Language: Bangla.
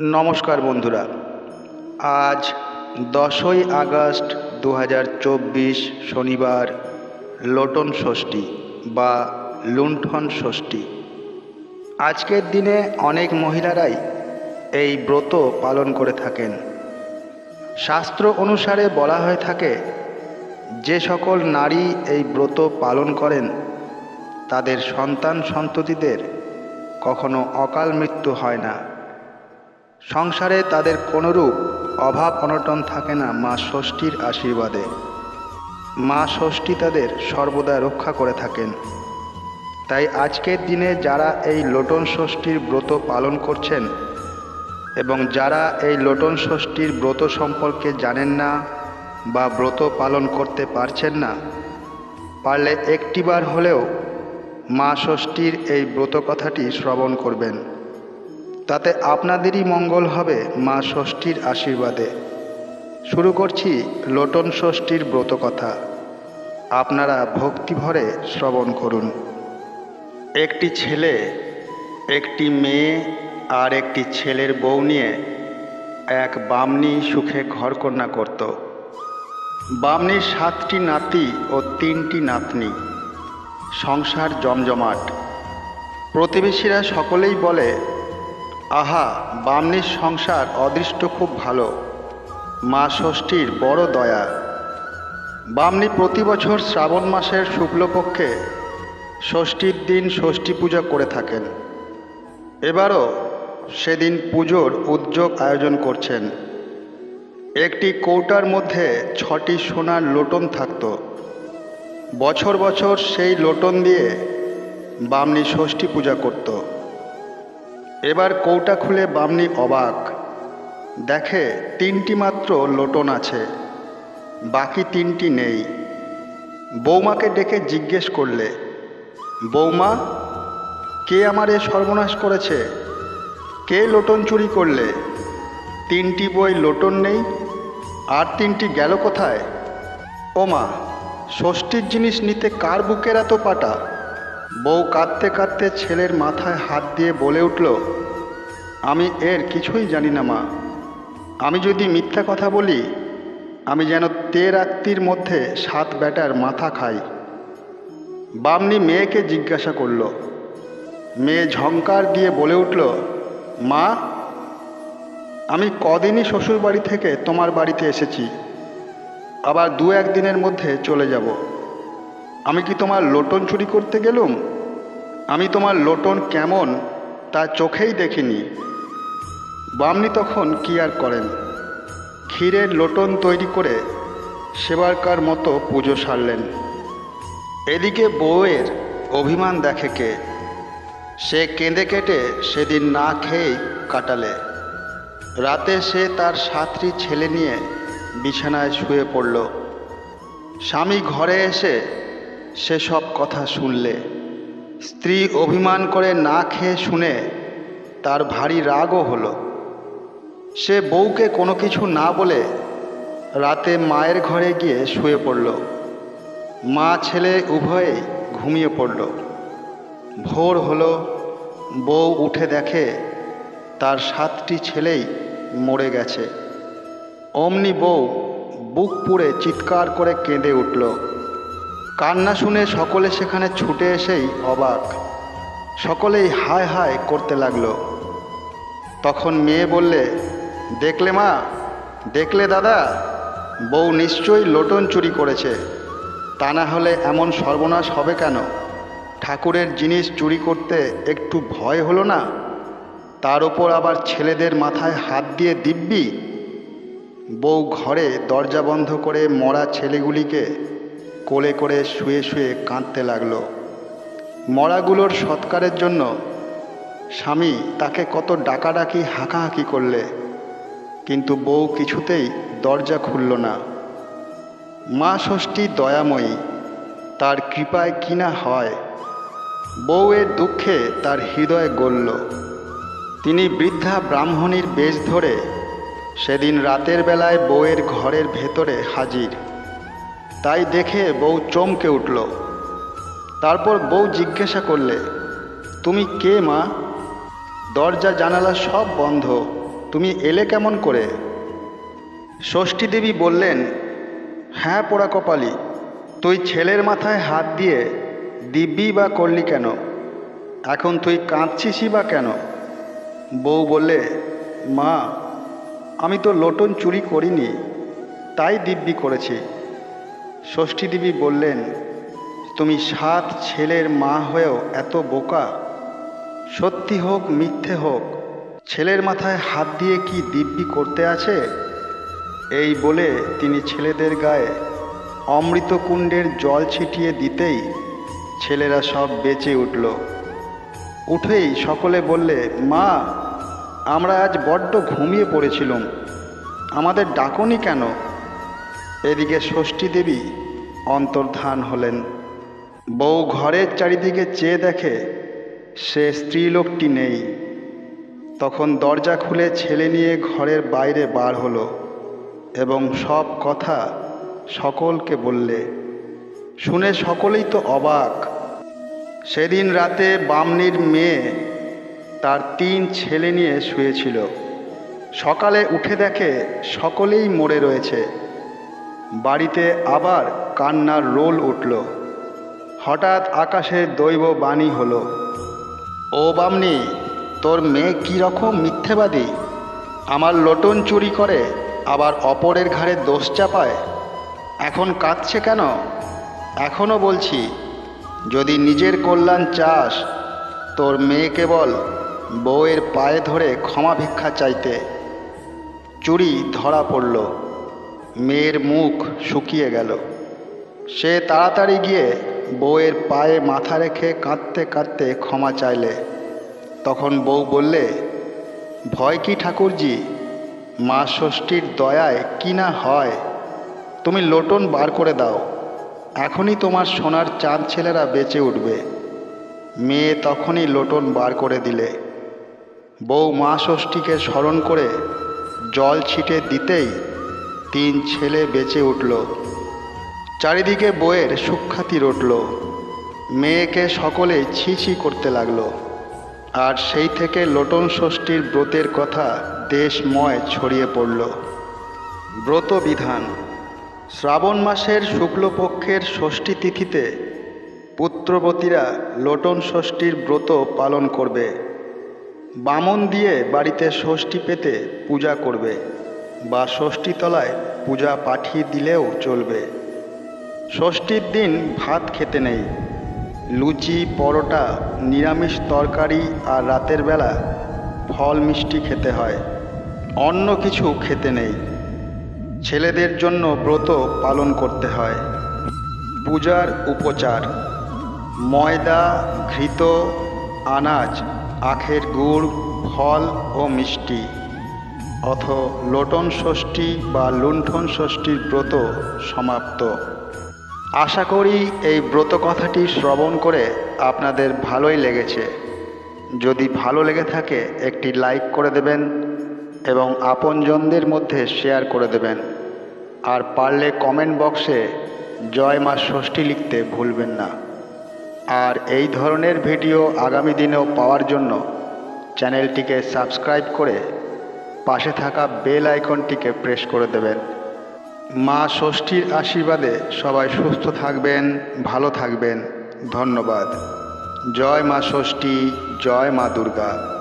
নমস্কার বন্ধুরা। আজ দশই আগস্ট দু হাজার চব্বিশ শনিবার, লোটন ষষ্ঠী বা লুণ্ঠন ষষ্ঠী। আজকের দিনে অনেক মহিলারাই এই ব্রত পালন করে থাকেন। শাস্ত্র অনুসারে বলা হয়ে থাকে, যে সকল নারী এই ব্রত পালন করেন, তাদের সন্তান সন্ততিদের কখনো অকাল মৃত্যু হয় না। সংসারে তাদের কোনোরূপ অভাব অনটন থাকে না মা ষষ্ঠীর আশীর্বাদে। মা ষষ্ঠী তাদের সর্বদা রক্ষা করে থাকেন। তাই আজকের দিনে যারা এই লোটন ষষ্ঠীর ব্রত পালন করছেন এবং যারা এই লোটন ষষ্ঠীর ব্রত সম্পর্কে জানেন না বা ব্রত পালন করতে পারছেন না, পারলে একটিবার হলেও মা ষষ্ঠীর এই ব্রত কথাটি শ্রবণ করবেন। তাতে আপনাদেরই মঙ্গল হবে মা ষষ্ঠীর আশীর্বাদে। শুরু করছি লোটন ষষ্ঠীর ব্রত কথা। আপনারা ভক্তিভরে শ্রবণ করুন। একটি ছেলে, একটি মেয়ে আর একটি ছেলের বউ নিয়ে এক বামনি সুখে ঘরকন্যা করত। বামনির সাতটি নাতি ও তিনটি নাতনি। সংসার জমজমাট। প্রতিবেশীরা সকলেই বলে আহা, বামনির সংসার অদৃষ্ট খুব ভালো। মা ষষ্ঠীর বড় দয়া। বামনি প্রতি বছর শ্রাবণ মাসের শুক্লপক্ষে ষষ্ঠীর দিন ষষ্ঠী পূজা করে থাকেন। এবারও সেদিন পুজোর উদ্যোগ আয়োজন করছেন। একটি কৌটার মধ্যে ছটি সোনার লোটন থাকত। বছর বছর সেই লোটন দিয়ে বামনি ষষ্ঠী পূজা করতো। এবার কৌটা খুলে বামনি অবাক। দেখে তিনটি মাত্র লোটন আছে, বাকি তিনটি নেই। বৌমাকে ডেকে জিজ্ঞেস করলে, বৌমা, কে আমার এ সর্বনাশ করেছে? কে লোটন চুরি করলে? তিনটি বই লোটন নেই, আর তিনটি গেল কোথায়? ওমা, ষষ্ঠীর জিনিস নিতে কার বুকের এত পাটা? বউ কাঁদতে কাঁদতে ছেলের মাথায় হাত দিয়ে বলে উঠল, আমি এর কিছুই জানি না, মা। আমি যদি মিথ্যা কথা বলি, আমি যেন তের আত্মীর মধ্যে সাত ব্যাটার মাথা খাই। বামনি মেয়েকে জিজ্ঞাসা করল। মেয়ে ঝঙ্কার দিয়ে বলে উঠল, মা, আমি কদিনই শ্বশুর বাড়ি থেকে তোমার বাড়িতে এসেছি। আবার দু একদিনের মধ্যে চলে যাব। আমি কি তোমার লোটন চুরি করতে গেলুম? আমি তোমার লোটন কেমন তা চোখেই দেখিনি। বামনি তখন কি আর করেন? ক্ষীরের লোটন তৈরি করে সেবারকার মতো পুজো সারলেন। এদিকে বউয়ের অভিমান দেখে কে? সে কেঁদে কেটে সেদিন না খেয়েই কাটালে। রাতে সে তার সাতটি ছেলে নিয়ে বিছানায় শুয়ে পড়ল। স্বামী ঘরে এসে সেসব কথা শুনলে। স্ত্রী অভিমান করে না খেয়ে শুনে তার ভারী রাগও হলো। সে বউকে কোনো কিছু না বলে রাতে মায়ের ঘরে গিয়ে শুয়ে পড়ল। মা ছেলে উভয়েই ঘুমিয়ে পড়ল। ভোর হলো, বউ উঠে দেখে তার সাতটি ছেলেই মরে গেছে। অমনি বউ বুক পুড়ে চিৎকার করে কেঁদে উঠল। কান্না শুনে সকলে সেখানে ছুটে এসেই অবাক। সকলেই হায় হায় করতে লাগল। তখন মেয়ে বললে, দেখলে মা? দেখলে দাদা? বউ নিশ্চয়ই লোটন চুরি করেছে। তা না হলে এমন সর্বনাশ হবে কেন? ঠাকুরের জিনিস চুরি করতে একটু ভয় হলো না? তার ওপর আবার ছেলেদের মাথায় হাত দিয়ে দিব্যি? বউ ঘরে দরজা বন্ধ করে মরা ছেলেগুলিকে কোলে করে শুয়ে শুয়ে কাঁদতে লাগল। মরাগুলোর সৎকারের জন্য স্বামী তাকে কত ডাকাডাকি, হাঁকাহাঁকি করলে। কিন্তু বউ কিছুতেই দরজা খুলল না। মা ষষ্ঠী দয়াময়ী, তার কৃপায় কিনা হয়? বউয়ের দুঃখে তার হৃদয় গলল। তিনি বৃদ্ধা ব্রাহ্মণীর বেশ ধরে সেদিন রাতের বেলায় বউয়ের ঘরের ভেতরে হাজির। তাই দেখে বউ চমকে উঠল। তারপর বউ জিজ্ঞাসা করলে, তুমি কে মা? দরজা, জানালা সব বন্ধ। তুমি এলে কেমন করে? ষষ্ঠী দেবী বললেন হ্যাঁ পোড়া কপালি, তুই ছেলের মাথায় হাত দিয়ে দিব্যি বা করলি কেন? এখন তুই কাঁদছিসই বা কেন? বউ বললে, মা, আমি তো লোটন চুরি করিনি, তাই দিব্যি করেছি। ষষ্ঠী দেবী বললেন, তুমি সাত ছেলের মা হয়েও এত বোকা। সত্যি হোক, মিথ্যে হোক, ছেলের মাথায় হাত দিয়ে কি দিব্যি করতে আছে? এই বলে তিনি ছেলেদের গায়ে অমৃতকুণ্ডের জল ছিটিয়ে দিতেই ছেলেরা সব বেঁচে উঠল। উঠেই সকলে বললে, মা, আমরা আজ বড্ড ঘুমিয়ে পড়েছিলুম। আমাদের ডাকনি কেন? এদিকে ষষ্ঠী দেবী অন্তর্ধান হলেন। বউ ঘরের চারিদিকে চেয়ে দেখে সে স্ত্রীলোকটি নেই। তখন দরজা খুলে ছেলে নিয়ে ঘরের বাইরে বার হলো এবং সব কথা সকলকে বললে, শুনে সকলেই তো অবাক। সেদিন রাতে বামনির মেয়ে তার তিন ছেলে নিয়ে শুয়েছিল। সকালে উঠে দেখে সকলেই মরে রয়েছে। বাড়িতে আবার কান্নার রোল উঠল। হঠাৎ আকাশে দৈব বাণী হলো, ও বামনি, তোর মেয়ে কীরকম মিথ্যেবাদী? আমার লোটন চুরি করে, আবার অপরের ঘাড়ে দোষ চাপায়। এখন কাঁদছে কেন? এখনও বলছি, যদি নিজের কল্যাণ চাস, তোর মেয়েকে বল বউয়ের পায়ে ধরে ক্ষমা ভিক্ষা চাইতে। চুরি ধরা পড়ল। মেয়ের মুখ শুকিয়ে গেল। সে তাড়াতাড়ি গিয়ে বউয়ের পায়ে মাথা রেখে কাঁদতে কাঁদতে ক্ষমা চাইলে। তখন বউ বললে, ভয় কি ঠাকুরজি? মা ষষ্ঠীর দয়ায় কি না হয়? তুমি লোটন বার করে দাও। এখনই তোমার সোনার চাঁদ ছেলেরা বেঁচে উঠবে। মেয়ে তখনই লোটন বার করে দিলে। বউ মা ষষ্ঠীকে স্মরণ করে জল ছিটে দিতেই তিন ছেলে বেঁচে উঠল। চারিদিকে বইয়ের সুখ্যাতি রটল। মেয়েকে সকলে ছি ছি করতে লাগল। আর সেই থেকে লোটন ষষ্ঠীর ব্রতের কথা দেশময় ছড়িয়ে পড়ল। ব্রত বিধান। শ্রাবণ মাসের শুক্লপক্ষের ষষ্ঠী তিথিতে পুত্রবতীরা লোটন ষষ্ঠীর ব্রত পালন করবে। বামন দিয়ে বাড়িতে ষষ্ঠী পেতে পূজা করবে। বা ষষ্ঠীতলায় পূজা পাঠিয়ে দিলেও চলবে। ষষ্ঠীর দিন ভাত খেতে নেই। লুচি, পরোটা, নিরামিষ তরকারি আর রাতের বেলা ফল মিষ্টি খেতে হয়। অন্য কিছু খেতে নেই। ছেলেদের জন্য ব্রত পালন করতে হয়। পূজার উপচার, ময়দা, ঘৃত, আনাজ, আখের গুড়, ফল ও মিষ্টি। অথ লোটন ষষ্ঠী বা লুণ্ঠন ষষ্ঠীর ব্রত সমাপ্ত। আশা করি এই ব্রত কথাটি শ্রবণ করে আপনাদের ভালোই লেগেছে। যদি ভালো লেগে থাকে, একটি লাইক করে দেবেন এবং আপনজনদের মধ্যে শেয়ার করে দেবেন। আর পারলে কমেন্ট বক্সে জয় মা ষষ্ঠী লিখতে ভুলবেন না। আর এই ধরনের ভিডিও আগামী দিনেও পাওয়ার জন্য চ্যানেলটিকে সাবস্ক্রাইব করে পাশে থাকা বেল আইকনটিকে প্রেস করে দেবেন। মা ষষ্ঠীর আশীর্বাদে সবাই সুস্থ থাকবেন, ভালো থাকবেন। ধন্যবাদ। জয় মা ষষ্ঠী, জয় মা দুর্গা।